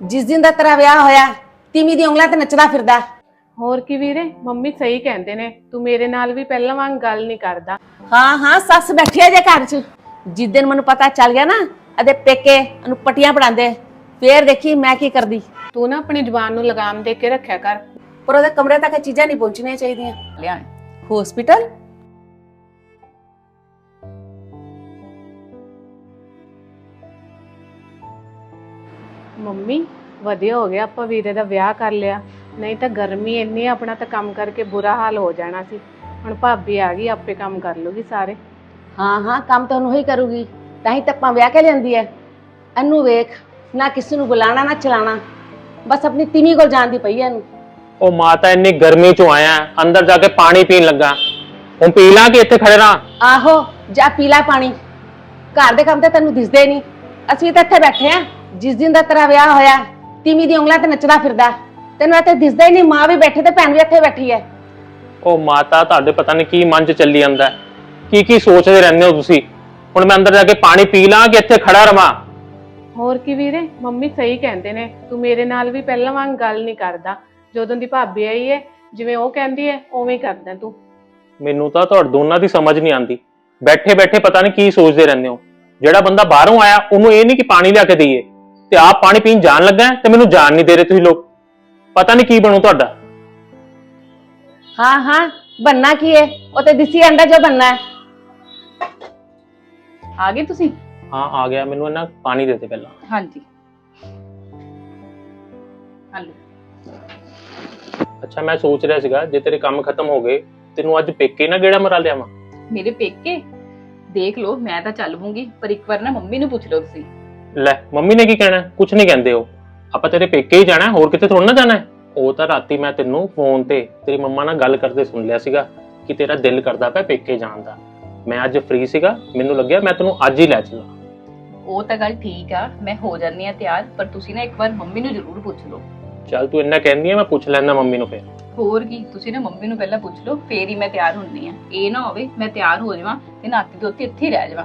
ਜਿਸ ਦਿਨ ਦਾ ਤੇਰਾ ਵਿਆਹ ਹੋਇਆ ਤੀਵੀਂ ਦੀ ਉਂਗਲਾਂ ਤੇ ਨੱਚਦਾ ਫਿਰਦਾ। ਹੋਰ ਕੀ ਵੀਰੇ ਮੰਮੀ ਸਹੀ ਕਹਿੰਦੇ ਨੇ ਤੂੰ ਮੇਰੇ ਨਾਲ ਵੀ ਪਹਿਲਾਂ ਵਾਂਗ ਗੱਲ ਨਹੀਂ ਕਰਦਾ। ਹਾਂ ਹਾਂ ਸੱਸ ਬੈਠੀ ਹੈ ਜੇ ਘਰ 'ਚ। ਜਿਸ ਦਿਨ ਮੈਨੂੰ ਪਤਾ ਚੱਲ ਗਿਆ ਨਾ ਅਦੇ ਪੇਕੇ ਉਹਨੂੰ ਪਟੀਆਂ ਪੜਾਉਂਦੇ ਫੇਰ ਦੇਖੀ ਮੈਂ ਕੀ ਕਰਦੀ। ਤੂੰ ਨਾ ਆਪਣੀ ਜ਼ੁਬਾਨ ਨੂੰ ਲਗਾਮ ਦੇ ਕੇ ਰੱਖਿਆ ਕਰ। ਪਰ ਉਹਦੇ ਕਮਰੇ ਤੱਕ ਇਹ ਚੀਜ਼ਾਂ ਨਹੀਂ ਪਹੁੰਚਣੀਆਂ ਚਾਹੀਦੀਆਂ। ਲਿਆਣ ਹਸਪੀਟਲ ਮੰਮੀ ਵਧੀਆ ਹੋ ਗਿਆ ਆਪਾਂ ਵੀਰੇ ਦਾ ਵਿਆਹ ਕਰ ਲਿਆ। ਨਹੀਂ ਤਾਂ ਗਰਮੀ ਇੰਨੀ ਆ, ਆਪਣਾ ਤਾਂ ਕੰਮ ਕਰਕੇ ਬੁਰਾ ਹਾਲ ਹੋ ਜਾਣਾ ਸੀ। ਹੁਣ ਭਾਬੀ ਆ ਗਈ ਆਪੇ ਕੰਮ ਕਰ ਲੂਗੀ ਸਾਰੇ। ਹਾਂ ਹਾਂ ਕੰਮ ਤਾਂ ਉਹਨੂੰ ਹੀ ਕਰੂਗੀ। ਤਾਂ ਹੀ ਤਾਂ ਆਪਾਂ ਵਿਆਹ ਕੇ ਲੈਂਦੀ ਐ। ਇਹਨੂੰ ਵੇਖ ਨਾ ਕਿਸੇ ਨੂੰ ਬੁਲਾਣਾ ਨਾ ਚਲਾਣਾ। ਬਸ ਆਪਣੀ ਤੀਵੀਂ ਕੋਲ ਜਾਣ ਦੀ ਪਈ ਐ ਇਹਨੂੰ। ਉਹ ਮਾਤਾ ਇੰਨੀ ਗਰਮੀ ਚੋਂ ਆਇਆ ਅੰਦਰ ਜਾ ਕੇ ਪਾਣੀ ਪੀਣ ਲੱਗਾ। ਹੁਣ ਪੀ ਲਾਂ ਕਿ ਇੱਥੇ ਖੜੇ ਰਾਂ। ਆਹੋ ਜਾ ਪੀ ਲੈ ਪਾਣੀ। ਘਰ ਦੇ ਕੰਮ ਤੇ ਤੈਨੂੰ ਦਿਸਦੇ ਨਹੀਂ। ਅਸੀਂ ਤਾਂ ਇੱਥੇ ਬੈਠੇ ਆ। ਜਿਸ ਦਿਨ ਦਾ ਤੇਰਾ ਵਿਆਹ ਹੋਇਆ ਤੀਵੀਂ ਦੀ ਉਂਗਲਾਂ ਤੇ ਨੱਚਦਾ ਫਿਰਦਾ। ਤੈਨੂੰ ਇੱਥੇ ਦਿਸਦਾ ਹੀ ਨਹੀਂ ਮਾਂ ਵੀ ਬੈਠੀ ਤੇ ਭੈਣ ਵੀ ਇੱਥੇ ਬੈਠੀ ਐ। ਉਹ ਮਾਤਾ ਤੁਹਾਡੇ ਪਤਾ ਨਹੀਂ ਕੀ ਮਨ ਚ ਚੱਲੀ ਜਾਂਦਾ ਹੈ। ਕੀ ਕੀ ਸੋਚਦੇ ਰਹਿੰਦੇ ਹੋ ਤੁਸੀਂ? ਹੁਣ ਮੈਂ ਅੰਦਰ ਜਾ ਕੇ ਪਾਣੀ ਪੀ ਲਾਂ ਕਿ ਇੱਥੇ ਖੜਾ ਰਵਾਂ? ਹੋਰ ਕੀ ਵੀਰੇ ਮੰਮੀ ਸਹੀ ਕਹਿੰਦੇ ਨੇ ਤੂੰ ਮੇਰੇ ਨਾਲ ਵੀ ਪਹਿਲਾਂ ਵਾਂਗ ਗੱਲ ਨਹੀਂ ਕਰਦਾ। ਜਦੋਂ ਦੀ ਭਾਬੀ ਆਈ ਹੈ ਜਿਵੇਂ ਉਹ ਕਹਿੰਦੀ ਹੈ ਉਵੇਂ ਹੀ ਕਰਦਾ ਤੂੰ। ਮੈਨੂੰ ਤਾਂ ਤੁਹਾਡੇ ਦੋਨਾਂ ਦੀ ਸਮਝ ਨਹੀਂ ਆਉਂਦੀ ਬੈਠੇ ਬੈਠੇ ਪਤਾ ਨਹੀਂ ਕੀ ਸੋਚਦੇ ਰਹਿੰਦੇ ਹੋ। ਜਿਹੜਾ ਬੰਦਾ ਬਾਹਰੋਂ ਆਇਆ ਉਹਨੂੰ ਇਹ ਨਹੀਂ ਕਿ ਪਾਣੀ ਲਿਆ ਕੇ ਦਈਏ। ਤੇ ਆਪ ਪਾਣੀ ਪੀਣ ਜਾਣ ਲੱਗਾ ਹੈ ਤੇ ਮੈਨੂੰ ਜਾਣ ਨਹੀਂ ਦੇ ਰਹੇ ਤੁਸੀਂ ਲੋਕ। ਪਤਾ ਨਹੀਂ ਕੀ ਬਣੂ ਤੁਹਾਡਾ। ਹਾਂ ਹਾਂ ਬੰਨਾ ਕੀ ਐ ਉਹ ਤੇ ਦਿਸੀ ਅੰਡਾ ਜੋ ਬੰਨਾ ਹੈ। ਆ ਗਏ ਤੁਸੀਂ? ਹਾਂ ਆ ਗਿਆ। ਮੈਨੂੰ ਇਹਨਾਂ ਪਾਣੀ ਦੇ ਦੇ ਪਹਿਲਾਂ। ਹਾਂਜੀ। ਹਲੋ। ਅੱਛਾ ਮੈਂ ਸੋਚ ਰਿਹਾ ਸੀਗਾ ਜੇ ਤੇਰੇ ਕੰਮ ਖਤਮ ਹੋ ਗਏ ਤੈਨੂੰ ਅੱਜ ਪੇਕੇ ਨਾ ਗੇੜਾ ਮਰਾ ਲਿਆਵਾਂ? ਮੇਰੇ ਪੇਕੇ? ਦੇਖ ਲਓ ਮੈਂ ਤਾਂ ਚੱਲ ਪੂੰਗੀ ਪਰ ਇੱਕ ਵਾਰ ਨਾ ਮੰਮੀ ਨੂੰ ਪੁੱਛ ਲਓ ਤੁਸੀਂ। ਲੈ ਮੰਮੀ ਨੇ ਕੀ ਕਹਿਣਾ? ਕੁਝ ਨਹੀਂ ਕਹਿੰਦੇ ਹੋ ਆਪਾਂ ਤੇਰੇ ਪੇਕੇ ਹੀ ਜਾਣਾ ਹੋਰ ਕਿਤੇ ਥੋੜਾ ਨਾ ਜਾਣਾ? ਹੈ। ਉਹ ਤਾਂ ਰਾਤੀ ਮੈਂ ਤੈਨੂੰ ਫੋਨ ਤੇ ਤੇਰੀ ਮੰਮਾ ਨਾਲ ਗੱਲ ਕਰਦੇ ਸੁਣ ਲਿਆ ਸੀਗਾ ਕਿ ਤੇਰਾ ਦਿਲ ਕਰਦਾ ਪਿਆ ਪੇਕੇ ਜਾਣ ਦਾ। ਮੈਂ ਅੱਜ ਫ੍ਰੀ ਸੀਗਾ ਮੈਨੂੰ ਲੱਗਿਆ ਮੈਂ ਤੈਨੂੰ ਅੱਜ ਹੀ ਲੈ ਚੱਲਾਂ ਉਹ ਤਾਂ ਗੱਲ ਠੀਕ ਆ ਮੈਂ ਹੋ ਜਾਂਦੀ ਆ ਤਿਆਰ ਪਰ ਤੁਸੀਂ ਨਾ ਇੱਕ ਵਾਰ ਮੰਮੀ ਨੂੰ ਜ਼ਰੂਰ ਪੁੱਛ ਲਓ। ਚੱਲ ਤੂੰ ਇੰਨਾ ਕਹਿੰਦੀ ਹੈ ਮੈਂ ਪੁੱਛ ਲੈਂਦਾ ਮੰਮੀ ਨੂੰ ਫਿਰ। ਹੋਰ ਕੀ ਤੁਸੀਂ ਨਾ ਮੰਮੀ ਨੂੰ ਪਹਿਲਾਂ ਪੁੱਛ ਲਓ ਫੇਰ ਹੀ ਮੈਂ ਤਿਆਰ ਹੁੰਦੀ ਆ। ਇਹ ਨਾ ਹੋਵੇ ਮੈਂ ਤਿਆਰ ਹੋ ਜਾਵਾਂ ਤੇ ਨਾਤੀ ਦੋਤੀ ਇੱਥੇ ਹੀ ਰਹਿ ਜਾਵਾਂ।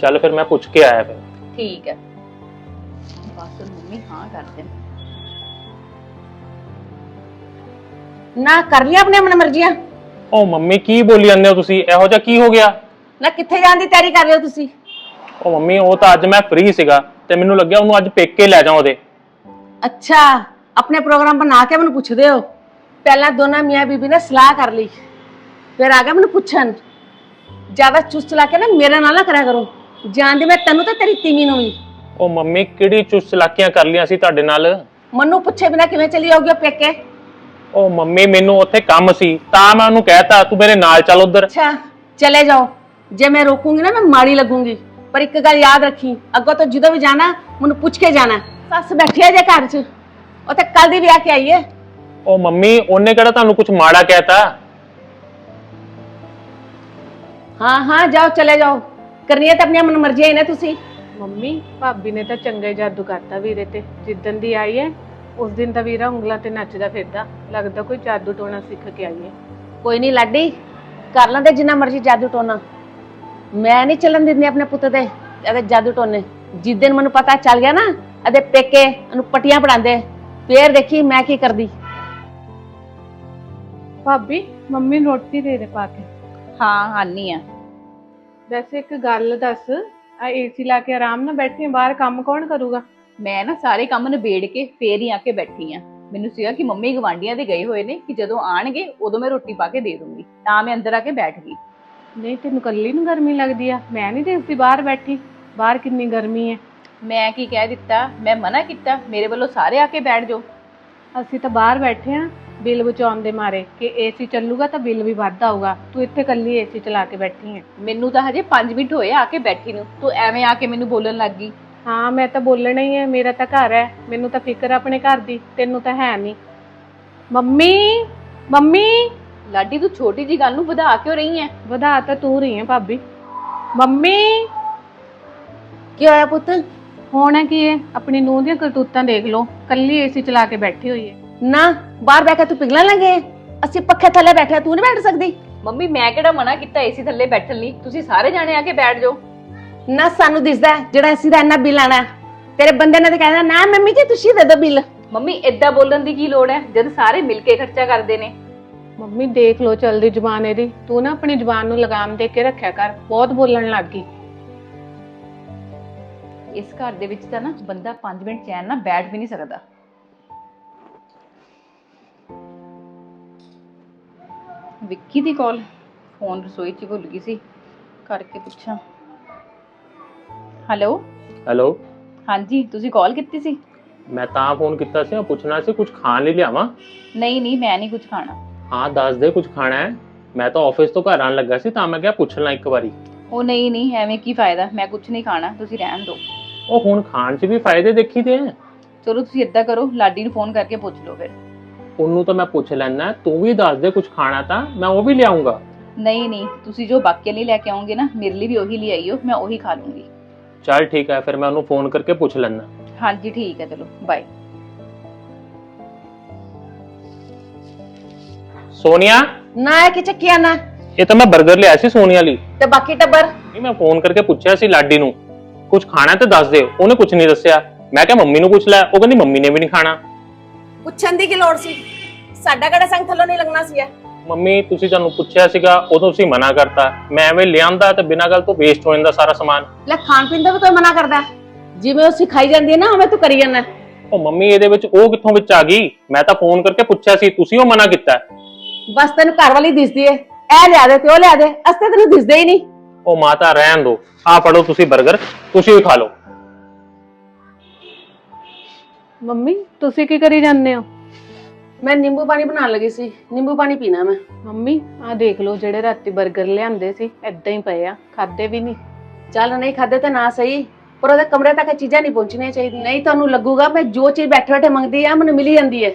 ਚੱਲ ਫਿਰ ਮੈਂ ਪੁੱਛ ਕੇ ਆਇਆ ਫਿਰ। ਠੀਕ ਹੈ। ਬਸ ਮੰਮੀ ਹਾਂ ਕਰ ਦੇਣ ਨਾ ਕਰ ਲਿਆ ਆਪਣੇ ਮਨ ਮਰਜ਼ੀਆਂ? ਉਹ ਮੰਮੀ ਕੀ ਬੋਲੀ ਜਾਂਦੇ ਹੋ ਤੁਸੀਂ? ਇਹੋ ਜਿਹਾ ਕੀ ਹੋ ਗਿਆ? ਨਾ ਕਿੱਥੇ ਜਾਣ ਦੀ ਤਿਆਰੀ ਕਰ ਰਹੇ ਹੋ ਤੁਸੀਂ? ਉਹ ਮੰਮੀ ਉਹ ਤਾਂ ਅੱਜ ਮੈਂ ਫ੍ਰੀ ਸੀਗਾ ਤੇ ਮੈਨੂੰ ਲੱਗਿਆ ਉਹਨੂੰ ਅੱਜ ਪੇਕੇ ਲੈ ਜਾਵਾਂ ਉਹਦੇ। ਅੱਛਾ ਆਪਣੇ ਪ੍ਰੋਗਰਾਮ ਬਣਾ ਕੇ ਮੈਨੂੰ ਪੁੱਛਦੇ ਹੋ? ਪਹਿਲਾਂ ਦੋਨਾਂ ਮੀਆਂ ਬੀਬੀ ਨੇ ਸਲਾਹ ਕਰ ਲਈ। ਫਿਰ ਆ ਗਿਆ ਮੈਨੂੰ ਪੁੱਛਣ। ਜ਼ਿਆਦਾ ਚੁਸਤ ਲਾ ਕੇ ਨਾ ਮੇਰੇ ਨਾਲ ਨਾ ਕਰਿਆ ਕਰੋ। ਜਾਣਦੀ ਮੈਂ ਤੈਨੂੰ ਤੇ ਤੇਰੀ ਤੀਵੀਂ ਨੂੰ ਵੀ। ਉਹ ਮੰਮੀ ਕਿਹੜੀ ਚੁਸਤ ਚਲਾਕੀਆਂ ਕਰ ਲੀਆਂ ਸੀ ਤੁਹਾਡੇ ਨਾਲ? ਮਨੂੰ ਪੁੱਛੇ ਬਿਨਾ ਕਿਵੇਂ ਚਲੀ ਜਾਓਗੀ ਉਹ ਪੇਕੇ? ਉਹ ਮੰਮੀ ਮੈਨੂੰ ਉੱਥੇ ਕੰਮ ਸੀ ਤਾਂ ਮੈਂ ਉਹਨੂੰ ਕਹਿਤਾ ਤੂੰ ਮੇਰੇ ਨਾਲ ਚੱਲ ਉਧਰ। ਅੱਛਾ ਚਲੇ ਜਾਓ। ਜੇ ਮੈਂ ਰੋਕੂੰਗੀ ਨਾ ਮੈਂ ਮਾੜੀ ਲੱਗੂੰਗੀ। ਪਰ ਇੱਕ ਗੱਲ ਯਾਦ ਰੱਖੀ ਅੱਗੋਂ ਤੋਂ ਜਦੋਂ ਵੀ ਜਾਣਾ ਮੈਨੂੰ ਪੁੱਛ ਕੇ ਜਾਣਾ। ਸੱਸ ਬੈਠੀ ਹੈ ਜੇ ਘਰ 'ਚ। ਉਹ ਤੇ ਕੱਲ ਦੀ ਵਿਆਹ ਕੇ ਆਈ ਹੈ ਉਹ ਮੰਮੀ ਉਹਨੇ ਕਿਹੜਾ ਤੁਹਾਨੂੰ ਕੁਝ ਮਾੜਾ ਕਹਿਤਾ? ਹਾਂ ਹਾਂ ਜਾਓ ਚਲੇ ਜਾਓ। ਕਰਨੀ ਹੈ ਤਾਂ ਆਪਣੀਆਂ ਮਨ ਮਰਜ਼ੀਆਂ ਹੀ ਨੇ ਤੁਸੀਂ। ਮੰਮੀ ਭਾਬੀ ਨੇ ਤਾਂ ਚੰਗਾ ਜਾਦੂ ਕਰਤਾ ਵੀਰੇ ਤੇ। ਜਿੱਦਣ ਦੀ ਆਈ ਹੈ ਉਸ ਦਿਨ ਤਾਂ ਵੀਰਾ ਉਂਗਲਾਂ ਤੇ ਨੱਚਦਾ ਫਿਰਦਾ। ਲੱਗਦਾ ਕੋਈ ਜਾਦੂ ਟੋਣਾ ਸਿੱਖ ਕੇ ਆਈ ਹੈ। ਕੋਈ ਨਹੀਂ ਲਾਡੀ ਕਰ ਲੈਂਦੇ ਜਿੰਨਾ ਮਰਜ਼ੀ ਜਾਦੂ ਟੋਨਾ ਮੈਂ ਨਹੀਂ ਚੱਲਣ ਦਿੰਦੀ ਆਪਣੇ ਪੁੱਤ ਦੇ ਇਹਦੇ ਜਾਦੂ ਟੋਨੇ ਜਿਸ ਦਿਨ ਮੈਨੂੰ ਪਤਾ ਚੱਲ ਗਿਆ ਨਾ ਇਹਦੇ ਪੇਕੇ ਇਹਨੂੰ ਪਟੀਆਂ ਪੜਾਉਂਦੇ। ਫੇਰ ਦੇਖੀ ਮੈਂ ਕੀ ਕਰਦੀ। ਭਾਬੀ ਮੰਮੀ ਨੂੰ ਰੋਟੀ ਦੇ ਦੇ ਪਾ ਕੇ। ਹਾਂ ਆਨੀ ਆ। ਵੈਸੇ ਇੱਕ ਗੱਲ ਦੱਸ ਆ ਏਸੀ ਲਾ ਕੇ ਆਰਾਮ ਨਾਲ ਬੈਠੀ ਆਂ, ਬਾਹਰ ਕੰਮ ਕੌਣ ਕਰੂਗਾ? ਮੈਂ ਨਾ ਸਾਰੇ ਕੰਮ ਨਿਬੇੜ ਕੇ ਫੇਰ ਹੀ ਆ ਕੇ ਬੈਠੀ ਆ। ਮੈਨੂੰ ਸੀਗਾ ਕਿ ਮੰਮੀ ਗਵਾਂਡੀਆਂ ਦੇ ਗਏ ਹੋਏ ਨੇ ਕਿ ਜਦੋਂ ਆਣਗੇ ਉਦੋਂ ਮੈਂ ਰੋਟੀ ਪਾ ਕੇ ਦੇ ਦੂੰਗੀ ਤਾਂ ਮੈਂ ਅੰਦਰ ਆ ਕੇ ਬੈਠ ਗਈ। ਨਹੀਂ ਤੈਨੂੰ ਕੱਲੀ ਨੂੰ ਗਰਮੀ ਲੱਗਦੀ ਆ। ਮੈਂ ਨਹੀਂ ਦੇਖਦੀ ਬਾਹਰ ਬੈਠੀ। ਬਾਹਰ ਕਿੰਨੀ ਗਰਮੀ ਹੈ ਮੈਂ ਕੀ ਕਹਿ ਦਿੱਤਾ? ਮੈਂ ਮਨਾ ਕੀਤਾ ਮੇਰੇ ਵੱਲੋਂ ਸਾਰੇ ਆ ਕੇ ਬੈਠ ਜਾਓ। ਅਸੀਂ ਤਾਂ ਬਾਹਰ ਬੈਠੇ ਆ। ਬਿੱਲ ਬਚਾਉਣ ਦੇ ਮਾਰੇ ਕਿ ਏਸੀ ਚੱਲੂਗਾ ਤਾਂ ਬਿੱਲ ਵੀ ਵੱਧ ਆਊਗਾ ਤੂੰ ਇੱਥੇ ਕੱਲੀ ਏਸੀ ਚਲਾ ਕੇ ਬੈਠੀ ਹੈ ਮੈਨੂੰ ਤਾਂ ਹਜੇ 5 ਮਿੰਟ ਹੋਏ ਆ ਕੇ ਬੈਠੀ ਨੂੰ। ਤੂੰ ਐਵੇਂ ਆ ਕੇ ਮੈਨੂੰ ਬੋਲਣ ਲੱਗ ਗਈ। ਹਾਂ ਮੈਂ ਤਾਂ ਬੋਲਣਾ ਹੀ ਹੈ ਮੇਰਾ ਤਾਂ ਘਰ ਹੈ। ਮੈਨੂੰ ਤਾਂ ਫਿਕਰ ਆਪਣੇ ਘਰ ਦੀ। ਤੈਨੂੰ ਤਾਂ ਹੈ ਨਹੀਂ। Mummy mummy! ਲਾਡੀ ਤੂੰ ਛੋਟੀ ਜੀ ਗੱਲ ਨੂੰ ਵਧਾ ਕਿਉਂ ਰਹੀ ਐ ਵਧਾ ਤਾਂ ਤੂੰ ਰਹੀ ਹੈ ਭਾਬੀ। ਮੰਮੀ! ਕੀ ਹੋਇਆ ਪੁੱਤ? ਹੋਣਾ ਕੀ ਹੈ ਆਪਣੀ ਨੂੰਹ ਦੀਆਂ ਕਰਤੂਤਾਂ ਦੇਖ ਲਓ। ਕੱਲੀ ਏਸੀ ਚਲਾ ਕੇ ਬੈਠੀ ਹੋਈ ਹੈ ਨਾ ਬਾਹਰ ਬੈਠ ਕੇ ਤੂੰ ਪਿਘਲਣ ਲੱਗੇ ਅਸੀਂ ਪੱਖੇ ਥੱਲੇ ਬੈਠੇ ਆ, ਤੂੰ ਨਹੀਂ ਬੈਠ ਸਕਦੀ। ਮੰਮੀ ਮੈਂ ਕਿਹੜਾ ਮਨਾ ਕੀਤਾ ਏਸੀ ਥੱਲੇ ਬੈਠਣ ਲਈ? ਤੁਸੀਂ ਸਾਰੇ ਜਾਣੇ ਆ ਕੇ ਬੈਠ ਜਾਓ। ਨਾ ਸਾਨੂੰ ਦਿਸਦਾ ਹੈ, ਜਿਹੜਾ ਅਸੀਂ ਦਾ ਇੰਨਾ ਬਿੱਲ ਆਣਾ ਤੇਰੇ ਬੰਦੇ ਨੇ ਤਾਂ ਕਹਿੰਦਾ ਨਾ ਮੰਮੀ ਜੀ ਤੁਸੀਂ ਦੇ ਦਿਓ ਬਿੱਲ। ਮੰਮੀ ਏਦਾਂ ਬੋਲਣ ਦੀ ਕੀ ਲੋੜ ਹੈ? ਜਦ ਸਾਰੇ ਮਿਲ ਕੇ ਖਰਚਾ ਕਰਦੇ ਨੇ। ਮੰਮੀ ਦੇਖ ਲੋ ਚਲਦੀ ਜ਼ੁਬਾਨ ਇਹਦੀ। ਤੂੰ ਨਾ ਆਪਣੀ ਜ਼ੁਬਾਨ ਨੂੰ ਲਗਾਮ ਦੇ ਕੇ ਰੱਖਿਆ ਕਰ। ਬਹੁਤ ਬੋਲਣ ਲੱਗ ਗਈ। ਇਸ ਘਰ ਦੇ ਵਿੱਚ ਤਾਂ ਨਾ ਬੰਦਾ 5 ਮਿੰਟ ਚੈਨ ਨਾਲ ਬੈਠ ਵੀ ਨਹੀਂ ਸਕਦਾ। ਵਿੱਕੀ ਦੀ ਕਾਲ ਫੋਨ ਰਸੋਈ 'ਚ ਭੁੱਲ ਗਈ ਸੀ। ਕਰਕੇ ਪੁੱਛਾਂ। ਹੈਲੋ ਹੈਲੋ ਹਾਂਜੀ ਤੁਸੀਂ ਕਾਲ ਕੀਤੀ ਸੀ? ਮੈਂ ਤਾਂ ਫੋਨ ਕੀਤਾ ਸੀ ਮੈਂ ਪੁੱਛਣਾ ਸੀ ਕੁਝ ਖਾਣ ਲਈ ਲਿਆਵਾਂ? ਨਹੀਂ ਨਹੀਂ ਮੈਂ ਨਹੀਂ ਕੁਝ ਖਾਣਾ। ਹਾਂ ਦੱਸ ਦੇ ਕੁਝ ਖਾਣਾ ਹੈ। ਮੈਂ ਤਾਂ ਆਫਿਸ ਤੋਂ ਘਰ ਆਉਣ ਲੱਗਾ ਸੀ ਤਾਂ ਮੈਂ ਕਿਹਾ ਪੁੱਛ ਲਾਂ ਇੱਕ ਵਾਰੀ। ਉਹ ਨਹੀਂ ਨਹੀਂ ਐਵੇਂ ਕੀ ਫਾਇਦਾ? ਮੈਂ ਕੁਝ ਨਹੀਂ ਖਾਣਾ ਤੁਸੀਂ ਰਹਿਣ ਦਿਓ। ਉਹ ਹੁਣ ਖਾਣ 'ਚ ਵੀ ਫਾਇਦੇ ਦੇਖੀ ਤੇ ਹੈ। ਚਲੋ ਤੁਸੀਂ ਏਦਾਂ ਕਰੋ ਲਾਡੀ ਨੂੰ ਫੋਨ ਕਰਕੇ ਪੁੱਛ ਲਓ ਫਿਰ। ਉਹਨੂੰ ਤਾਂ ਮੈਂ ਪੁੱਛ ਲੈਣਾ ਤੂੰ ਵੀ ਦੱਸ ਦੇ ਕੁਝ ਖਾਣਾ ਤਾਂ ਮੈਂ ਉਹ ਵੀ ਲਿਆਉਂਗਾ ਨਹੀਂ ਨਹੀਂ ਤੁਸੀਂ ਜੋ ਬਾਕੀਆਂ ਲਈ ਲੈ ਕੇ ਆਓਗੇ ਨਾ ਮੇਰੇ ਲਈ ਵੀ ਉਹੀ ਲਈ ਆਈਓ ਮੈਂ ਉਹੀ ਖਾ ਲੂੰਗੀ। ਚੱਲ ਠੀਕ ਹੈ ਫਿਰ ਮੈਂ ਉਹਨੂੰ ਫੋਨ ਕਰਕੇ ਪੁੱਛ ਲੈਣਾ ਹਾਂਜੀ ਠੀਕ ਹੈ ਚਲੋ ਬਾਏ ਸੋਨੀਆ? ਨਾ ਕਿ ਚੱਕਿਆ ਨਾ? ਇਹ ਤਾਂ ਮੈਂ 버ਗਰ ਲਿਆ ਸੀ ਸੋਨੀਆ ਲਈ। ਤੇ ਬਾਕੀ ਟੱਬਰ ਨਹੀਂ ਮੈਂ ਫੋਨ ਕਰਕੇ ਪੁੱਛਿਆ ਸੀ ਲਾਡੀ ਨੂੰ। ਕੁਝ ਖਾਣਾ ਤੇ ਦੱਸ ਦੇ ਉਹਨੇ ਕੁਝ ਨਹੀਂ ਦੱਸਿਆ। ਮੈਂ ਕਿਹਾ ਮੰਮੀ ਨੂੰ ਪੁੱਛ ਲੈ ਉਹ ਕਹਿੰਦੀ ਮੰਮੀ ਨੇ ਵੀ ਨਹੀਂ ਖਾਣਾ। ਪੁੱਛਣ ਦੀ ਕੀ ਲੋੜ ਸੀ? ਸਾਡਾ ਕਿਹੜਾ ਸੰਗ ਥੱਲੋਂ ਨਹੀਂ ਲੱਗਣਾ ਸੀ ਮੰਮੀ ਤੁਸੀਂ ਤੁਹਾਨੂੰ ਪੁੱਛਿਆ ਸੀਗਾ ਉਦੋਂ ਤੁਸੀਂ ਮਨਾ ਕਰਤਾ। ਮੈਂ ਐਵੇਂ ਲਿਆਂਦਾ ਤੇ ਬਿਨਾਂ ਗੱਲ ਤੋਂ ਵੇਸਟ ਹੋ ਜਾਂਦਾ ਸਾਰਾ ਸਮਾਨ। ਲੈ ਖਾਣ ਪੀਣ ਦਾ ਵੀ ਕੋਈ ਮਨਾ ਕਰਦਾ? ਜਿਵੇਂ ਉਹ ਸਿਖਾਈ ਜਾਂਦੀ ਹੈ ਨਾ ਉਵੇਂ ਤੂੰ ਕਰੀ ਜਾਂਦਾ। ਉਹ ਮੰਮੀ ਇਹਦੇ ਵਿੱਚ ਉਹ ਕਿੱਥੋਂ ਵਿੱਚ ਆ ਗਈ? ਮੈਂ ਤਾਂ ਫੋਨ ਕਰਕੇ ਪੁੱਛਿਆ ਸੀ ਤੁਸੀਂ ਉਹ ਮਨਾ ਕੀਤਾ? ਬਸ ਤੈਨੂੰ ਘਰ ਵਾਲੀ ਦਿਸਦੀ ਏ। ਇਹ ਲਿਆ ਦੇ ਤੇ ਉਹ ਲਿਆ ਦੇ ਅਸਤੇ ਤੈਨੂੰ ਦਿਸਦੇ ਹੀ ਨਹੀਂ। ਉਹ ਮਾਤਾ ਰਹਿਣ ਦਿਓ ਆ ਫੜੋ ਤੁਸੀਂ 버ਗਰ ਤੁਸੀਂ ਵੀ ਖਾ ਲਓ। ਮੰਮੀ ਤੁਸੀਂ ਕੀ ਕਰੀ ਜਾਂਦੇ ਹੋ? ਮੈਂ ਨਿੰਬੂ ਪਾਣੀ ਬਣਾਉਣ ਲੱਗੀ ਸੀ। ਨਿੰਬੂ ਪਾਣੀ ਪੀਣਾ ਮੈਂ। ਮੰਮੀ ਆਹ ਦੇਖ ਲਓ ਜਿਹੜੇ ਰਾਤੀ 버ਗਰ ਲਿਆਂਦੇ ਸੀ ਐਦਾਂ ਹੀ ਪਏ ਆ ਖਾਦੇ ਵੀ ਨਹੀਂ। ਚੱਲ ਨਹੀਂ ਖਾਦੇ ਤਾਂ ਨਾ ਸਹੀ ਪਰ ਉਹਦੇ ਕਮਰੇ ਤੱਕ ਇਹ ਚੀਜ਼ਾਂ ਨਹੀਂ ਪਹੁੰਚਣੀਆਂ ਚਾਹੀਦੀਆਂ। ਨਹੀਂ ਤੁਹਾਨੂੰ ਲੱਗੂਗਾ ਮੈਂ ਜੋ ਚੀਜ਼ ਬੈਠੇ ਬੈਠੇ ਮੰਗਦੀ ਆ ਮੈਨੂੰ ਮਿਲੀ ਜਾਂਦੀ ਏ।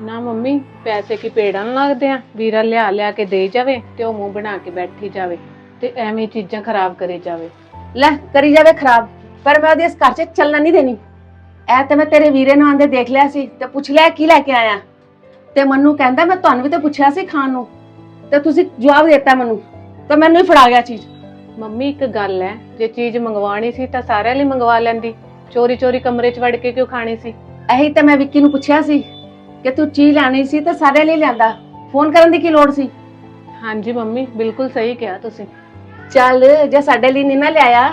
ਨਾ ਮੰਮੀ ਪੈਸੇ ਕੀ ਪੇੜਾਂ ਨੂੰ ਲੱਗਦੇ ਆ? ਵੀਰਾ ਲਿਆ ਲਿਆ ਕੇ ਦੇ ਜਾਵੇ ਤੇ ਉਹ ਮੂੰਹ ਬਣਾ ਕੇ ਬੈਠੀ ਜਾਵੇ ਤੇ ਐਵੇਂ ਹੀ ਚੀਜ਼ਾਂ ਖਰਾਬ ਕਰੇ ਜਾਵੇ। ਲੈ ਕਰੀ ਜਾਵੇ ਖਰਾਬ ਪਰ ਮੈਂ ਉਹਦੇ ਇਸ ਘਰ 'ਚ ਚੱਲਣ ਨਹੀਂ ਦੇਣੀ। ਐ ਤੇ ਮੈਂ ਤੇਰੇ ਵੀਰੇ ਨੂੰ ਆਂਦੇ ਦੇਖ ਲਿਆ ਸੀ ਤੇ ਪੁੱਛ ਲਿਆ ਕੀ ਲੈ ਕੇ ਆਇਆ। ਤੇ ਮੈਨੂੰ ਕਹਿੰਦਾ ਮੈਂ ਤੁਹਾਨੂੰ ਵੀ ਤਾਂ ਪੁੱਛਿਆ ਸੀ ਖਾਣ ਨੂੰ। ਤੇ ਤੁਸੀਂ ਜਵਾਬ ਦਿੱਤਾ ਮੈਨੂੰ। ਤੇ ਮੈਨੂੰ ਹੀ ਫੜਾ ਗਿਆ ਚੀਜ਼। ਮੰਮੀ ਇੱਕ ਗੱਲ ਹੈ ਜੇ ਚੀਜ਼ ਮੰਗਵਾਣੀ ਸੀ ਤਾਂ ਸਾਰਿਆਂ ਲਈ ਮੰਗਵਾ ਲੈਂਦੀ। ਚੋਰੀ ਚੋਰੀ ਕਮਰੇ 'ਚ ਵੜ ਕੇ ਕਿਉਂ ਖਾਣੀ ਸੀ? ਇਹੀ ਤਾਂ ਮੈਂ ਵਿੱਕੀ ਨੂੰ ਪੁੱਛਿਆ ਸੀ ਕਿ ਤੂੰ ਚੀਜ਼ ਲੈਣੀ ਸੀ ਤਾਂ ਸਾਰੇ ਲਈ ਲਿਆਂਦਾ। ਫੋਨ ਕਰਨ ਦੀ ਕੀ ਲੋੜ ਸੀ? ਹਾਂਜੀ ਮੰਮੀ ਬਿਲਕੁਲ ਸਹੀ ਕਿਹਾ ਤੁਸੀਂ। ਚੱਲ ਜੇ ਸਾਡੇ ਲਈ ਨਹੀਂ ਨਾ ਲਿਆਇਆ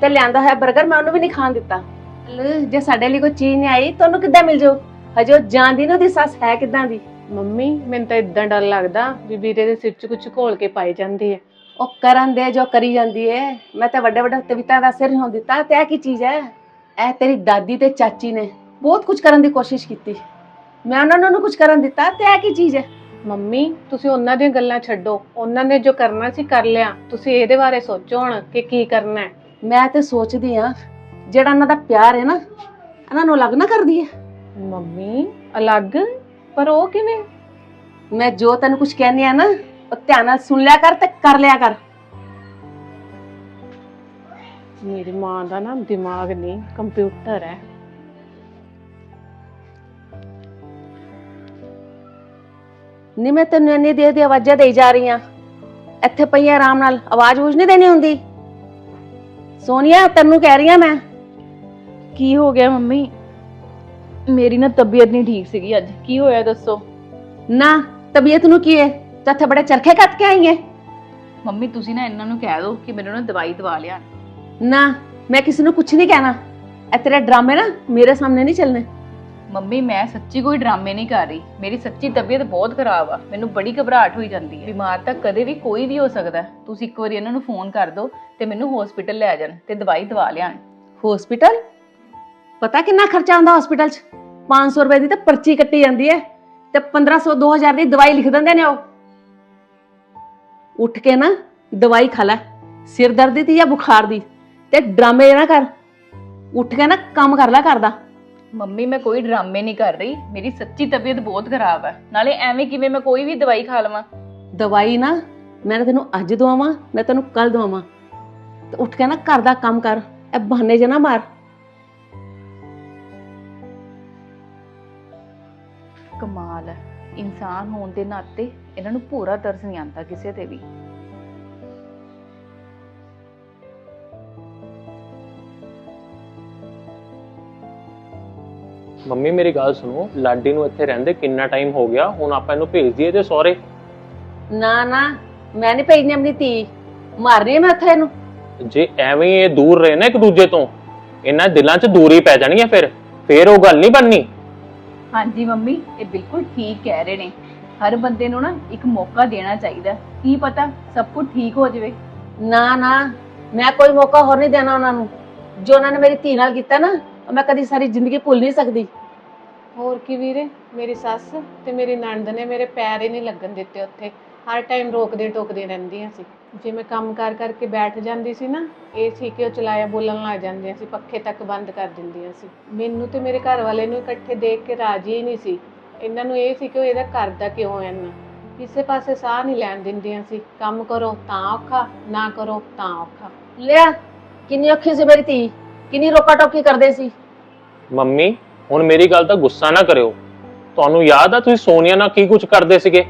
ਤੇ ਲਿਆਂਦਾ ਹੋਇਆ 버ਗਰ ਮੈਂ ਉਹਨੂੰ ਵੀ ਨਹੀਂ ਖਾਣ ਦਿੱਤਾ। ਚੱਲ ਜੇ ਸਾਡੇ ਲਈ ਕੋਈ ਚੀਜ਼ ਨਹੀਂ ਆਈ ਤੁਹਾਨੂੰ ਕਿੱਦਾਂ ਮਿਲ ਜਾਊ? ਹਜੇ ਉਹ ਜਾਣਦੀ ਨਾ ਉਹਦੀ ਸੱਸ ਹੈ ਕਿੱਦਾਂ ਦੀ? ਮੰਮੀ ਮੈਨੂੰ ਤਾਂ ਇਦਾਂ ਡਰ ਲੱਗਦਾ ਵੀ ਵੀਰੇ ਦੇ ਸਿਰ 'ਚ ਕੁਝ ਘੋਲ ਕੇ ਪਾਈ ਜਾਂਦੀ ਹੈ। ਉਹ ਕਰਨ ਦੇ ਜੋ ਕਰੀ ਜਾਂਦੀ ਏ। ਮੈਂ ਤਾਂ ਵੱਡੇ ਵੱਡੇ ਤਵਿਤਾ ਦਾ ਸਿਰ ਹੋਂ ਦਿੱਤਾ ਤੇ ਇਹ ਕੀ ਚੀਜ਼ ਹੈ? ਇਹ ਤੇਰੀ ਦਾਦੀ ਤੇ ਚਾਚੀ ਨੇ ਬਹੁਤ ਕੁਝ ਕਰਨ ਦੀ ਕੋਸ਼ਿਸ਼ ਕੀਤੀ। ਮੈਂ ਉਹਨਾਂ ਨੂੰ ਕੁਝ ਕਰਨ ਦਿੱਤਾ ਤੇ ਇਹ ਕੀ ਚੀਜ਼ ਹੈ? ਮੰਮੀ ਤੁਸੀਂ ਉਹਨਾਂ ਦੀਆਂ ਗੱਲਾਂ ਛੱਡੋ। ਉਹਨਾਂ ਨੇ ਜੋ ਕਰਨਾ ਸੀ ਕਰ ਲਿਆ। ਤੁਸੀਂ ਇਹਦੇ ਬਾਰੇ ਸੋਚੋ ਹੁਣ ਕਿ ਕੀ ਕਰਨਾ ਹੈ। ਮੈਂ ਤੇ ਸੋਚਦੀ ਆ ਜਿਹੜਾ ਇਹਨਾਂ ਦਾ ਪਿਆਰ ਹੈ ਨਾ ਇਹਨਾਂ ਨੂੰ ਅਲੱਗ ਨਾ ਕਰਦੀ ਹੈ। ਮੰਮੀ ਅਲੱਗ? ਪਰ ਉਹ ਕਿਵੇਂ? ਮੈਂ ਜੋ ਤੈਨੂੰ ਕੁਝ ਕਹਿੰਦੀ ਆ ਨਾ ਉਹ ਧਿਆਨ ਨਾਲ ਸੁਣ ਲਿਆ ਕਰ ਤੇ ਕਰ ਲਿਆ ਕਰ। ਮੇਰੀ ਮਾਂ ਦਾ ਨਾ ਦਿਮਾਗ ਨਹੀਂ ਕੰਪਿਊਟਰ ਹੈ। ਨਹੀਂ ਮੈਂ ਤੈਨੂੰ ਇੰਨੀ ਦੇਰ ਦੀ ਆਵਾਜ਼ਾਂ ਦੇਈ ਜਾ ਰਹੀ ਆ ਇੱਥੇ ਪਈ ਆ ਆਰਾਮ ਨਾਲ ਆਵਾਜ਼ ਬੂਝ ਨਹੀਂ ਦੇਣੀ ਹੁੰਦੀ। ਸੋਨੀਆ ਤੈਨੂੰ ਕਹਿ ਰਹੀ ਆ ਮੈਂ। ਕੀ ਹੋ ਗਿਆ ਮੰਮੀ? ਮੇਰੀ ਨਾ ਤਬੀਅਤ ਨਹੀਂ ਠੀਕ ਸੀਗੀ ਅੱਜ। ਕੀ ਹੋਇਆ ਦੱਸੋ? ਨਾ ਤਬੀਅਤ ਨੂੰ ਕੀ ਹੈ? ਤੇ ਇੱਥੇ ਬੜੇ ਚਰਖੇ ਕੱਟ ਕੇ ਆਈ ਹੈ। ਮੰਮੀ ਤੁਸੀਂ ਨਾ ਇਹਨਾਂ ਨੂੰ ਕਹਿ ਦਿਓ ਕਿ ਮੈਨੂੰ ਨਾ ਦਵਾਈ ਦਵਾ ਲਿਆ। ਨਾ ਮੈਂ ਕਿਸੇ ਨੂੰ ਕੁਝ ਨਹੀਂ ਕਹਿਣਾ। ਇਹ ਤੇਰੇ ਡਰਾਮੇ ਨਾ ਮੇਰੇ ਸਾਹਮਣੇ ਨਹੀਂ ਚੱਲਣੇ। ਮੰਮੀ ਮੈਂ ਸੱਚੀ ਕੋਈ ਡਰਾਮੇ ਨਹੀਂ ਕਰ ਰਹੀ। ਮੇਰੀ ਸੱਚੀ ਤਬੀਅਤ ਬਹੁਤ ਖਰਾਬ ਆ। ਮੈਨੂੰ ਬੜੀ ਘਬਰਾਹਟ ਹੋਈ ਜਾਂਦੀ ਹੈ। ਬਿਮਾਰ ਤਾਂ ਕਦੇ ਵੀ ਕੋਈ ਵੀ ਹੋ ਸਕਦਾ ਹੈ। ਤੁਸੀਂ ਇੱਕ ਵਾਰੀ ਇਹਨਾਂ ਨੂੰ ਫੋਨ ਕਰ ਦਿਓ ਤੇ ਮੈਨੂੰ ਹਸਪੀਟਲ ਲੈ ਜਾਣ ਤੇ ਦਵਾਈ ਦਵਾ ਲਿਆਣ। ਹਸਪੀਟਲ ਪਤਾ ਕਿੰਨਾ ਖਰਚਾ ਆਉਂਦਾ ਹਸਪੀਟਲ 'ਚ? 500 ਰੁਪਏ ਦੀ ਤਾਂ ਪਰਚੀ ਕੱਟੀ ਜਾਂਦੀ ਹੈ ਤੇ 1500 2000 ਦੀ ਦਵਾਈ ਲਿਖ ਦਿੰਦੇ ਨੇ ਉਹ। ਉੱਠ ਕੇ ਨਾ ਦਵਾਈ ਖਾ ਲੈ ਸਿਰ ਦਰਦ ਦੀ ਜਾਂ ਬੁਖਾਰ ਦੀ ਤੇ ਡਰਾਮੇ ਨਾ ਕਰ। ਉੱਠ ਕੇ ਨਾ ਕੰਮ ਕਰ ਲੈ ਕਰਦਾ ਮੰਮੀ ਮੈਂ ਕੋਈ ਡਰਾਮੇ ਨਹੀਂ ਕਰ ਰਹੀ। ਮੇਰੀ ਸੱਚੀ ਤਬੀਅਤ ਬਹੁਤ ਖਰਾਬ ਹੈ। ਨਾਲੇ ਐਵੇਂ ਕਿਵੇਂ ਮੈਂ ਕੋਈ ਵੀ ਦਵਾਈ ਖਾ ਲਵਾਂ? ਦਵਾਈ ਨਾ ਮੈਂ ਨਾ ਤੈਨੂੰ ਅੱਜ ਦਵਾਵਾਂ ਮੈਂ ਤੈਨੂੰ ਕੱਲ ਦਵਾਵਾਂ। ਤੇ ਉੱਠ ਕੇ ਨਾ ਘਰ ਦਾ ਕੰਮ ਕਰ ਇਹ ਬਹਾਨੇ ਜੇ ਨਾ ਮਾਰ। ਕਮਾਲ ਹੈ। ਇਨਸਾਨ ਹੋਣ ਦੇ ਨਾਤੇ ਇਹਨਾਂ ਨੂੰ ਪੂਰਾ ਤਰਸ ਨਹੀਂ ਆਉਂਦਾ ਕਿਸੇ ਤੇ ਵੀ। ਮੰਮੀ ਮੇਰੀ ਗੱਲ ਸੁਣੋ। ਲਾਡੀ ਨੂੰ ਇੱਥੇ ਰਹਿੰਦੇ ਕਿੰਨਾ ਟਾਈਮ ਹੋ ਗਿਆ? ਹੁਣ ਆਪਾਂ ਇਹਨੂੰ ਭੇਜ ਦਈਏ ਤੇ ਸਹੁਰੇ? ਨਾ ਨਾ। ਮੈਂ ਨਹੀਂ ਭੇਜਣੀ ਆਪਣੀ ਧੀ। ਮਾਰ ਰਹੀ ਹਾਂ ਮੈਂ ਉੱਥੇ ਇਹਨੂੰ। ਜੇ ਐਵੇਂ ਹੀ ਇਹ ਦੂਰ ਰਹੇ ਨਾ ਇੱਕ ਦੂਜੇ ਤੋਂ ਇਹਨਾਂ ਦਿਲਾਂ 'ਚ ਦੂਰੀ ਪੈ ਜਾਣੀ ਹੈ ਫਿਰ। ਫਿਰ ਉਹ ਗੱਲ ਨਹੀਂ ਬਣਨੀ। ਹਾਂਜੀ ਮੰਮੀ ਇਹ ਬਿਲਕੁਲ ਠੀਕ ਕਹਿ ਰਹੇ ਨੇ। ਹਰ ਬੰਦੇ ਨੂੰ ਨਾ ਇੱਕ ਮੌਕਾ ਦੇਣਾ ਚਾਹੀਦਾ। ਕੀ ਪਤਾ ਸਭ ਕੁਝ ਠੀਕ ਹੋ ਜਾਵੇ। ਨਾ ਨਾ ਮੈਂ ਕੋਈ ਮੌਕਾ ਹੋਰ ਨਹੀਂ ਦੇਣਾ ਉਹਨਾਂ ਨੂੰ। ਜੋ ਉਹਨਾਂ ਨੇ ਮੇਰੀ ਧੀ ਨਾਲ ਕੀਤਾ ਨਾ ਉਹ ਮੈਂ ਕਦੀ ਸਾਰੀ ਜ਼ਿੰਦਗੀ ਭੁੱਲ ਨਹੀਂ ਸਕਦੀ। ਹੋਰ ਕੀ ਵੀਰੇ ਮੇਰੀ ਸੱਸ ਤੇ ਮੇਰੀ ਨਣਦ ਨੇ ਮੇਰੇ ਪੈਰ ਹੀ ਨਹੀਂ ਲੱਗਣ ਦਿੱਤੇ ਉੱਥੇ। ਹਰ ਟਾਈਮ ਰੋਕਦੇ ਟੋਕਦੇ ਰਹਿੰਦੀਆਂ ਸੀ। ਜੇ ਮੈਂ ਕੰਮ ਕਰ ਕਰਕੇ ਬੈਠ ਜਾਂਦੀ ਸੀ ਨਾ ਇਹ ਸੀ ਕਿ ਉਹ ਚਲਾਇਆ ਬੋਲਣ ਲੱਗ ਜਾਂਦੀਆਂ ਸੀ ਪੱਖੇ ਤੱਕ ਬੰਦ ਕਰ ਦਿੰਦੀਆਂ ਸੀ। ਮੈਨੂੰ ਤੇ ਮੇਰੇ ਘਰ ਵਾਲੇ ਨੂੰ ਇਕੱਠੇ ਦੇਖ ਕੇ ਰਾਜੀ ਹੀ ਨਹੀਂ ਸੀ। ਇਹਨਾਂ ਨੂੰ ਇਹ ਸੀ ਕਿ ਉਹ ਇਹਦਾ ਕਰਦਾ ਕਿਉਂ ਐ ਇੰਨਾ ਕਿਸੇ ਪਾਸੇ ਸਾਹ ਨਹੀਂ ਲੈਣ ਦਿੰਦੀਆਂ ਸੀ। ਕੰਮ ਕਰੋ ਤਾਂ ਔਖਾ ਨਾ ਕਰੋ ਤਾਂ ਔਖਾ। ਲਿਆ ਕਿੰਨੀ ਔਖੀ ਸੀ ਮੇਰੀ ਧੀ? ਕਿੰਨੀ ਰੋਕਾ ਟੋਕੀ ਕਰਦੇ ਸੀ? ਮੰਮੀ ਹੁਣ ਮੇਰੀ ਗੱਲ ਦਾ ਗੁੱਸਾ ਨਾ ਕਰਿਓ। ਤੁਹਾਨੂੰ ਯਾਦ ਆ ਤੁਸੀਂ ਸੋਨੀਆ ਨਾਲ ਕੀ ਕੁਝ ਕਰਦੇ ਸੀਗੇ?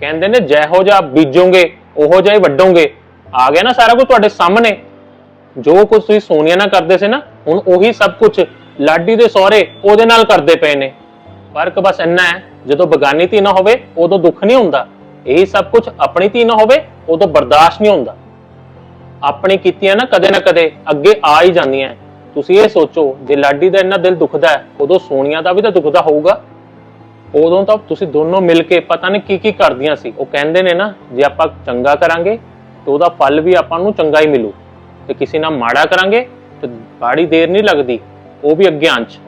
ਕਹਿੰਦੇ ਨੇ ਜਿਹੋ ਜਿਹਾ ਬੀਜੋਗੇ। ਉਹੋ ਜਿਹਾ ਹੀ ਵੱਢੋਗੇ। ਆ ਗਿਆ ਨਾ ਸਾਰਾ ਕੁਝ ਤੁਹਾਡੇ ਸਾਹਮਣੇ। ਜੋ ਕੁਝ ਤੁਸੀਂ ਸੋਨੀਆ ਨਾਲ ਕਰਦੇ ਸੀ ਨਾ, ਹੁਣ ਉਹੀ ਸਭ ਕੁਝ ਲਾਡੀ ਦੇ ਸਹੁਰੇ ਉਹਦੇ ਨਾਲ ਕਰਦੇ ਪਏ ਨੇ। ਫ਼ਰਕ ਬਸ ਇੰਨਾ ਹੈ, ਜਦੋਂ ਬਗਾਨੀ ਧੀ ਨਾ ਹੋਵੇ, ਉਦੋਂ ਦੁੱਖ ਨਹੀਂ ਹੁੰਦਾ। ਇਹੀ ਸਭ ਕੁਝ ਆਪਣੀ ਧੀ ਨਾ ਹੋਵੇ, ਉਦੋਂ ਬਰਦਾਸ਼ਤ ਨਹੀਂ ਹੁੰਦਾ। ਆਪਣੀ ਕੀਤੀਆਂ ਨਾ ਕਦੇ ਨਾ ਕਦੇ ਅੱਗੇ ਆ ਹੀ ਜਾਂਦੀਆਂ ਤੁਸੀਂ ਇਹ ਸੋਚੋ, ਜੇ ਲਾਡੀ ਦਾ ਇੰਨਾ ਦਿਲ ਦੁਖਦਾ ਹੈ, ਉਦੋਂ ਸੋਨੀਆ ਦਾ ਵੀ ਤਾਂ ਦੁਖਦਾ ਹੋਊਗਾ। ਉਦੋਂ ਤਾਂ ਤੁਸੀਂ ਦੋਨੋਂ ਮਿਲ ਕੇ ਪਤਾ ਨਹੀਂ ਕੀ ਕੀ ਕਰਦੀਆਂ ਸੀ। ਉਹ ਕਹਿੰਦੇ ਨੇ ਨਾ ਜੇ ਆਪਾਂ ਚੰਗਾ ਕਰਾਂਗੇ ਤੇ ਉਹਦਾ ਫਲ ਵੀ ਆਪਾਂ ਨੂੰ ਚੰਗਾ ਹੀ ਮਿਲੂ। ਤੇ ਕਿਸੇ ਨਾਲ ਮਾੜਾ ਕਰਾਂਗੇ ਤੇ ਬਾੜੀ ਦੇਰ ਨਹੀਂ ਲੱਗਦੀ ਉਹ ਵੀ ਅੱਗੇ ਆਂਚ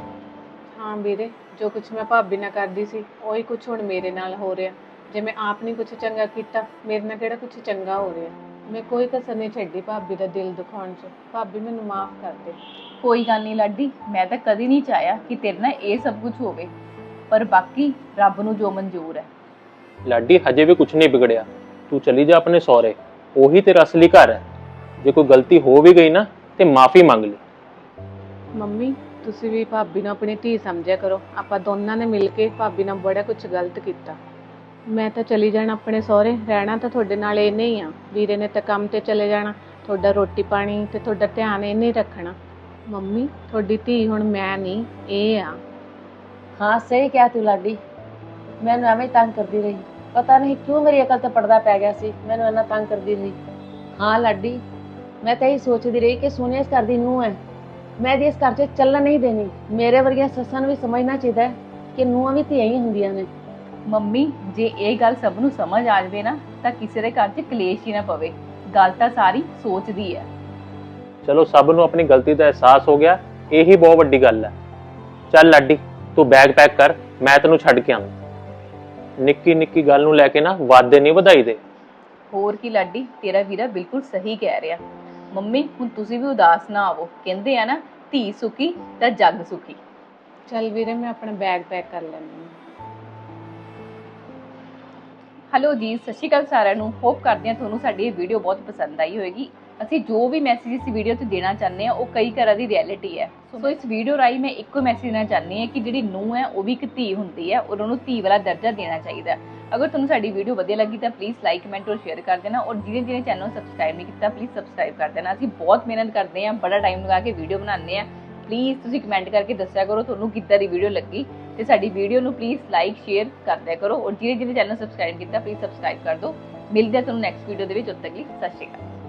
ਹਾਂ ਵੀਰੇ ਜੋ ਕੁਝ ਮੈਂ ਭਾਬੀ ਨਾਲ ਕਰਦੀ ਸੀ ਉਹੀ ਕੁਝ ਹੁਣ ਮੇਰੇ ਨਾਲ ਹੋ ਰਿਹਾ। ਜੇ ਮੈਂ ਆਪ ਨਹੀਂ ਕੁਝ ਚੰਗਾ ਕੀਤਾ ਮੇਰੇ ਨਾਲ ਕਿਹੜਾ ਕੁਝ ਚੰਗਾ ਹੋ ਰਿਹਾ? ਮੈਂ ਕੋਈ ਕਸਰ ਨਹੀਂ ਛੱਡੀ ਭਾਬੀ ਦਾ ਦਿਲ ਦੁਖਾਉਣ 'ਚ। ਭਾਬੀ ਮੈਨੂੰ ਮਾਫ ਕਰ ਦੇ। ਕੋਈ ਗੱਲ ਨਹੀਂ ਲਾਡੀ ਮੈਂ ਤਾਂ ਕਦੀ ਨਹੀਂ ਚਾਹਿਆ ਕਿ ਤੇਰੇ ਨਾਲ ਇਹ ਸਭ ਕੁਝ ਹੋਵੇ। ਪਰ ਬਾਕੀ ਰੱਬ ਨੂੰ ਜੋ ਮਨਜ਼ੂਰ ਹੈ। ਲਾਡੀ ਹਜੇ ਵੀ ਕੁਝ ਨਹੀਂ ਵਿਗੜਿਆ। ਤੂੰ ਚਲੀ ਜਾ ਆਪਣੇ ਸਹੁਰੇ। ਉਹੀ ਤੇਰਾ ਅਸਲੀ ਘਰ ਹੈ। ਜੇ ਕੋਈ ਗਲਤੀ ਹੋ ਵੀ ਗਈ ਨਾ ਤੇ ਮਾਫੀ ਮੰਗ ਲਈ ਮੰਮੀ ਤੁਸੀਂ ਵੀ ਭਾਬੀ ਨੂੰ ਆਪਣੀ ਧੀ ਸਮਝਿਆ ਕਰੋ। ਆਪਾਂ ਦੋਨਾਂ ਨੇ ਮਿਲ ਕੇ ਭਾਬੀ ਨਾਲ ਬੜਾ ਕੁਝ ਗਲਤ ਕੀਤਾ। ਮੈਂ ਤਾਂ ਚਲੀ ਜਾਣਾ ਆਪਣੇ ਸਹੁਰੇ। ਰਹਿਣਾ ਤਾਂ ਤੁਹਾਡੇ ਨਾਲ ਇਹਨੇ ਹੀ ਆ। ਵੀਰੇ ਨੇ ਤਾਂ ਕੰਮ ਤੇ ਚਲੇ ਜਾਣਾ। ਤੁਹਾਡਾ ਰੋਟੀ ਪਾਣੀ ਤੇ ਤੁਹਾਡਾ ਧਿਆਨ ਇਹਨੇ ਹੀ ਰੱਖਣਾ। ਮੰਮੀ ਤੁਹਾਡੀ ਧੀ ਹੁਣ ਮੈਂ ਨਹੀਂ ਇਹ ਆ। ਹਾਂ ਸਹੀ ਕਿਹਾ ਤੂੰ ਲਾਡੀ। ਮੈਨੂੰ ਐਵੇਂ ਹੀ ਤੰਗ ਕਰਦੀ ਰਹੀ। ਪਤਾ ਨਹੀਂ ਕਿਉਂ ਮੇਰੀ ਅਕਲ ਤੇ ਪਰਦਾ ਪੈ ਗਿਆ ਸੀ। ਮੈਨੂੰ ਇੰਨਾ ਤੰਗ ਕਰਦੀ ਰਹੀ। ਹਾਂ ਲਾਡੀ ਮੈਂ ਤਾਂ ਇਹ ਸੋਚਦੀ ਰਹੀ ਕਿ ਸੋਨੀਆ ਇਸ ਘਰ ਦੀ ਨੂੰਹ ਹੈ। ਮੈਂ ਇਹਦੀ ਇਸ ਘਰ 'ਚ ਚੱਲਣ ਨਹੀਂ ਦੇਣੀ। ਮੇਰੇ ਵਰਗੀਆਂ ਸੱਸਾਂ ਨੂੰ ਵੀ ਸਮਝਣਾ ਚਾਹੀਦਾ ਹੈ ਕਿ ਨੂੰਹਾਂ ਵੀ ਧੀਆਂ ਹੀ ਹੁੰਦੀਆਂ ਨੇ। ਮੰਮੀ ਜੇ ਇਹ ਗੱਲ ਸਭ ਨੂੰ ਸਮਝ ਆ ਜਾਵੇ ਨਾ ਤਾਂ ਕਿਸੇ ਦੇ ਘਰ 'ਚ ਕਲੇਸ਼ ਹੀ ਨਾ ਪਵੇ। ਗੱਲ ਤਾਂ ਸਾਰੀ ਸੋਚ ਦੀ ਹੈ। ਚਲੋ ਸਭ ਨੂੰ ਆਪਣੀ ਗਲਤੀ ਦਾ ਅਹਿਸਾਸ ਹੋ ਗਿਆ। ਇਹੀ ਬਹੁਤ ਵੱਡੀ ਗੱਲ ਹੈ। ਚੱਲ ਲਾਡੀ। ਤੂੰ ਬੈਗ ਪੈਕ ਕਰ ਮੈਂ ਤੈਨੂੰ ਛੱਡ ਕੇ ਆਉਂਦਾ ਨਿੱਕੀ ਨਿੱਕੀ ਗੱਲ ਨੂੰ ਲੈ ਕੇ ਨਾ ਵਾਦੇ ਨਹੀਂ ਵਧਾਈ ਦੇ। ਹੋਰ ਕੀ ਲਾਡੀ ਤੇਰਾ ਵੀਰਾ ਬਿਲਕੁਲ ਸਹੀ ਕਹਿ ਰਿਹਾ। ਮੰਮੀ ਹੁਣ ਤੁਸੀਂ ਵੀ ਉਦਾਸ ਨਾ ਆਵੋ। ਕਹਿੰਦੇ ਆ ਨਾ ਧੀ ਸੁਖੀ ਤਾਂ ਜੱਗ ਸੁਖੀ। ਚੱਲ ਵੀਰੇ ਮੈਂ ਆਪਣਾ ਬੈਗ ਪੈਕ ਕਰ ਲੈਂਦੀ ਹਾਂ। ਹੈਲੋ ਜੀ ਸਤਿ ਸ਼੍ਰੀ ਅਕਾਲ ਸਾਰਿਆਂ ਨੂੰ। ਹੋਪ ਕਰਦੇ ਹਾਂ ਤੁਹਾਨੂੰ ਸਾਡੀ ਇਹ ਵੀਡੀਓ ਬਹੁਤ ਪਸੰਦ ਆਈ ਹੋਵੇਗੀ ਅਸੀਂ ਜੋ ਵੀ ਮੈਸੇਜ ਇਸ ਵੀਡੀਓ ਤੇ ਦੇਣਾ ਚਾਹੁੰਦੇ ਹਾਂ, ਉਹ ਕਈ ਤਰ੍ਹਾਂ ਦੀ ਰਿਐਲਿਟੀ ਹੈ। ਸੋ ਇਸ ਵੀਡੀਓ ਰਾਹੀਂ ਮੈਂ ਇੱਕੋ ਮੈਸੇਜ ਦੇਣਾ ਚਾਹੁੰਦੀ ਹਾਂ ਕਿ ਜਿਹੜੀ ਨੂੰਹ ਹੈ, ਉਹ ਵੀ ਇੱਕ ਧੀ ਹੁੰਦੀ ਹੈ ਔਰ ਉਹਨੂੰ ਧੀ ਵਾਲਾ ਦਰਜਾ ਦੇਣਾ ਚਾਹੀਦਾ ਅਗਰ ਤੁਹਾਨੂੰ ਸਾਡੀ ਵੀਡੀਓ ਵਧੀਆ ਲੱਗੀ ਤਾਂ ਪਲੀਜ਼ ਲਾਈਕ ਕਮੈਂਟ ਔਰ ਸ਼ੇਅਰ ਕਰ ਦੇਣਾ ਔਰ ਜਿਹਨੇ ਜਿਹਨੇ ਚੈਨਲ ਨੂੰ ਸਬਸਕ੍ਰਾਈਬ ਨਹੀਂ ਕੀਤਾ ਪਲੀਜ਼ ਸਬਸਕ੍ਰਾਈਬ ਕਰ ਦੇਣਾ। ਅਸੀਂ ਬਹੁਤ ਮਿਹਨਤ ਕਰਦੇ ਹਾਂ, ਬੜਾ ਟਾਈਮ ਲਗਾ ਕੇ ਵੀਡੀਓ ਬਣਾਉਂਦੇ ਹਾਂ। ਪਲੀਜ਼ ਤੁਸੀਂ ਕਮੈਂਟ ਕਰਕੇ ਦੱਸਿਆ ਕਰੋ ਤੁਹਾਨੂੰ ਕਿੱਦਾਂ ਦੀ ਵੀਡੀਓ ਲੱਗੀ ਤੇ ਸਾਡੀ ਵੀਡੀਓ ਨੂੰ ਪਲੀਜ਼ ਲਾਈਕ ਸ਼ੇਅਰ ਕਰ ਕਰੋ ਔਰ ਜਿਹਨੇ ਜਿਹਨੇ ਚੈਨਲ ਸਬਸਕ੍ਰਾਈਬ ਕੀਤਾ ਪਲੀਜ਼ ਸਬਸਕ੍ਰਾਈਬ ਕਰ ਦਿਓ। ਮਿਲਦੇ ਆ ਤੁਹਾਨੂੰ ਨੈਕਸਟ ਵੀਡੀਓ ਦੇ ਵਿੱਚ, ਉਦੋਂ ਤੱਕ ਲਈ ਸਤਿ ਸ਼੍ਰੀ ਅਕਾਲ।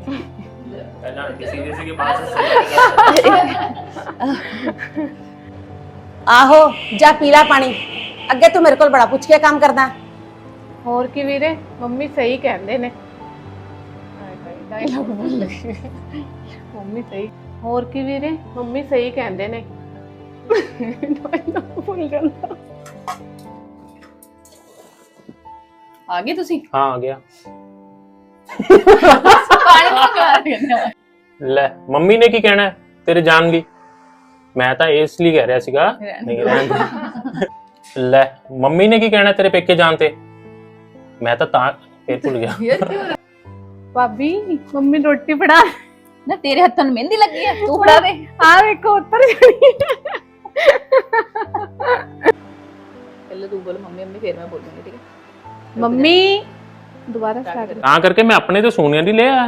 ਪਹਿਲਾਂ ਕਿਸੇ ਦੇ ਸੀਗੇ ਬਾਅਦ ਆਹੋ ਜਾ ਪੀਲਾ ਪਾਣੀ। ਅੱਗੇ ਤੂੰ ਮੇਰੇ ਕੋਲ ਬੜਾ ਪੁੱਛ ਕੇ ਕੰਮ ਕਰਦਾ। ਹੋਰ ਕੀ ਵੀਰੇ? ਮੰਮੀ ਸਹੀ ਕਹਿੰਦੇ ਨੇ। ਹਾਏ ਹਾਏ ਡਾਇਲੌਗ ਬੋਲ ਲੱਗੀ ਮੰਮੀ ਸਹੀ। ਹੋਰ ਕੀ ਵੀਰੇ? ਮੰਮੀ ਸਹੀ ਕਹਿੰਦੇ ਨੇ। ਡਾਇਲੌਗ ਭੁੱਲ ਜਾਂਦਾ ਆ ਗਏ ਤੁਸੀਂ? ਹਾਂ ਆ ਗਿਆ। ਪਾਣੀ ਮੰਗਾ ਰਹੇ ਹੋ ਲੈ ਮੰਮੀ ਨੇ ਕੀ ਕਹਿਣਾ? ਹੈ? ਤੇਰੇ ਜਾਣ ਲਈ ਮੈਂ ਤਾਂ ਇਸ ਲਈ ਕਹਿ ਰਿਹਾ ਸੀਗਾ ਨਹੀਂ ਰਹਿਣ ਦੇ। ਲੈ ਮੰਮੀ ਨੇ ਕੀ ਕਹਿਣਾ ਤੇਰੇ ਪੇਕੇ ਜਾਣ ਤੇ? ਮੈਂ ਤਾਂ ਤਾਂ ਫੇਰ ਭੁੱਲ ਗਿਆ। ਕਿਉਂ? ਭਾਬੀ ਮੰਮੀ ਰੋਟੀ ਫੜਾ। ਨਾ ਤੇਰੇ ਹੱਥਾਂ ਨੂੰ ਮਹਿੰਦੀ ਲੱਗੀ ਹੈ ਤੂੰ ਫੜਾ ਦੇ। ਆ ਵੇਖੋ ਉੱਤਰ ਜਾਣੀ ਪਹਿਲੇ ਤੂੰ ਬੋਲ ਮੰਮੀ ਮੰਮੀ ਫਿਰ ਮੈਂ ਬੋਲੂੰਗੀ ਠੀਕ ਹੈ? ਮੰਮੀ ਦੁਬਾਰਾ ਸਟਾਰਟ ਤਾਂ ਕਰਕੇ ਮੈਂ ਆਪਣੇ ਤੇ ਸੋਨੀਆ ਦੀ ਲਿਆ।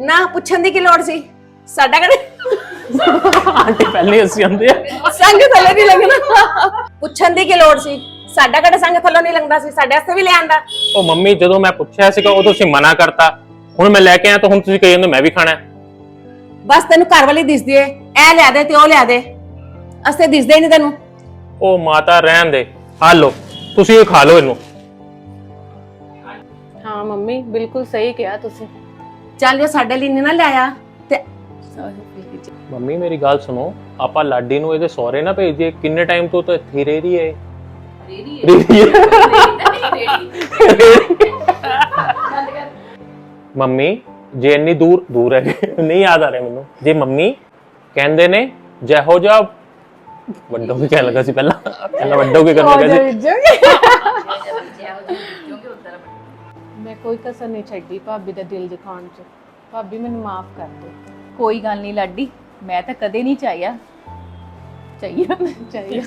ਨਾ ਪੁੱਛਣ ਦੀ ਕੀ ਲੋੜ ਸੀ? ਸਾਡਾ ਕਿਹੜੇ? ਆਂਟੀ ਪਹਿਲੇ ਅਸੀਂ ਆਉਂਦੇ ਆ। ਸੰਗ ਥੱਲੇ ਨਹੀਂ ਲੱਗਣਾ। ਪੁੱਛਣ ਦੀ ਕੀ ਲੋੜ ਸੀ? ਸਾਡਾ ਕਿਹੜੇ ਸੰਗ ਥੱਲੋਂ ਨਹੀਂ ਲੰਗਦਾ ਸੀ? ਸਾਡੇ ਵਾਸਤੇ ਵੀ ਲੈ ਆਂਦਾ। ਉਹ ਮੰਮੀ ਜਦੋਂ ਮੈਂ ਪੁੱਛਿਆ ਸੀਗਾ ਉਦੋਂ ਤੁਸੀਂ ਮਨਾ ਕਰਤਾ। ਹੁਣ ਮੈਂ ਲੈ ਕੇ ਆਇਆ ਤਾਂ ਹੁਣ ਤੁਸੀਂ ਕਹੀ ਜਾਂਦੇ ਮੈਂ ਵੀ ਖਾਣਾ। ਬਸ ਤੈਨੂੰ ਘਰ ਵਾਲੀ ਦਿਸਦੀ ਏ। ਐ ਲਿਆ ਦੇ ਤੇ ਉਹ ਲਿਆ ਦੇ। ਅਸਤੇ ਦਿਸਦੇ ਨਹੀਂ ਤੈਨੂੰ। ਉਹ ਮਾਤਾ ਰਹਿਣ ਦੇ। ਆ ਲਓ। ਤੁਸੀਂ ਇਹ ਖਾ ਲਓ ਇਹਨੂੰ। ਮੰਮੀ ਬਿਲਕੁਲ ਸਹੀ ਕਿਹਾ ਤੁਸੀਂ। ਚੱਲ ਜੇ ਸਾਡੇ ਲਈ ਨਹੀਂ ਨਾ ਲਿਆਇਆ ਤੇ ਮੰਮੀ ਮੇਰੀ ਗੱਲ ਸੁਣੋ। ਆਪਾਂ ਲਾਡੀ ਨੂੰ ਇਹਦੇ ਸਹੁਰੇ ਨਾ ਭੇਜ ਦਈਏ ਕਿੰਨੇ ਟਾਈਮ ਤੋਂ ਤਾਂ ਇੱਥੇ ਹੀ ਰਹਿ ਰਹੀ ਹੈ ਮੰਮੀ ਜੇ ਇੰਨੀ ਦੂਰ ਦੂਰ ਹੈ ਨਹੀਂ ਯਾਦ ਆ ਰਿਹਾ ਮੈਨੂੰ। ਜੇ ਮੰਮੀ ਕਹਿੰਦੇ ਨੇ ਜਿਹੋ ਜਿਹਾ ਵੱਡੋ ਕੀ ਕਹਿਣ ਲੱਗਾ ਸੀ ਪਹਿਲਾਂ। ਪਹਿਲਾਂ ਵੱਡੋ ਕੀ ਕਰਨ ਲੱਗਾ ਸੀ। ਮੈਂ ਕੋਈ ਕਸਰ ਨਹੀਂ ਛੱਡੀ ਭਾਬੀ ਦਾ ਦਿਲ ਦਿਖਾਉਣ 'ਚ। ਭਾਬੀ ਮੈਨੂੰ ਮਾਫ ਕਰ ਦਿਓ ਕੋਈ ਗੱਲ ਨਹੀਂ ਲਾਡੀ ਮੈਂ ਤਾਂ ਕਦੇ ਨਹੀਂ ਚਾਹਿਆ। ਚਾਹੀਏ? ਚਾਹੀਏ।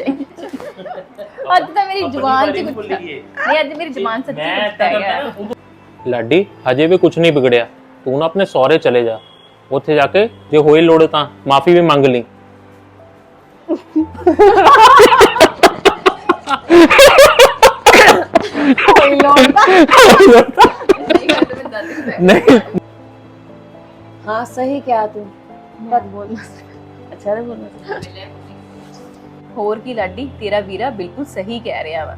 ਅੱਜ ਤਾਂ ਮੇਰੀ ਜ਼ੁਬਾਨ 'ਚ ਕੁਝ ਨਹੀਂ ਅੱਜ ਮੇਰੀ ਜ਼ੁਬਾਨ ਸੱਚੀ ਕੁਝ ਗਿਆ ਲਾਡੀ ਹਜੇ ਵੀ ਕੁਝ ਨਹੀਂ ਵਿਗੜਿਆ। ਤੂੰ ਨਾ ਆਪਣੇ ਸਹੁਰੇ ਚਲੇ ਜਾ। ਉੱਥੇ ਜਾ ਕੇ ਜੇ ਹੋਈ ਲੋੜ ਤਾਂ ਮਾਫੀ ਵੀ ਮੰਗ ਲਈ। ਨਹੀਂ ਹਾਂ ਸਹੀ ਕਿਹਾ ਤੂੰ ਪਰ ਬੋਲਣਾ ਅੱਛਾ ਰੇ ਬੋਲਣਾ ਹੋਰ ਕੀ ਲਾਡੀ ਤੇਰਾ ਵੀਰਾ ਬਿਲਕੁਲ ਸਹੀ ਕਹਿ ਰਿਹਾ ਵਾ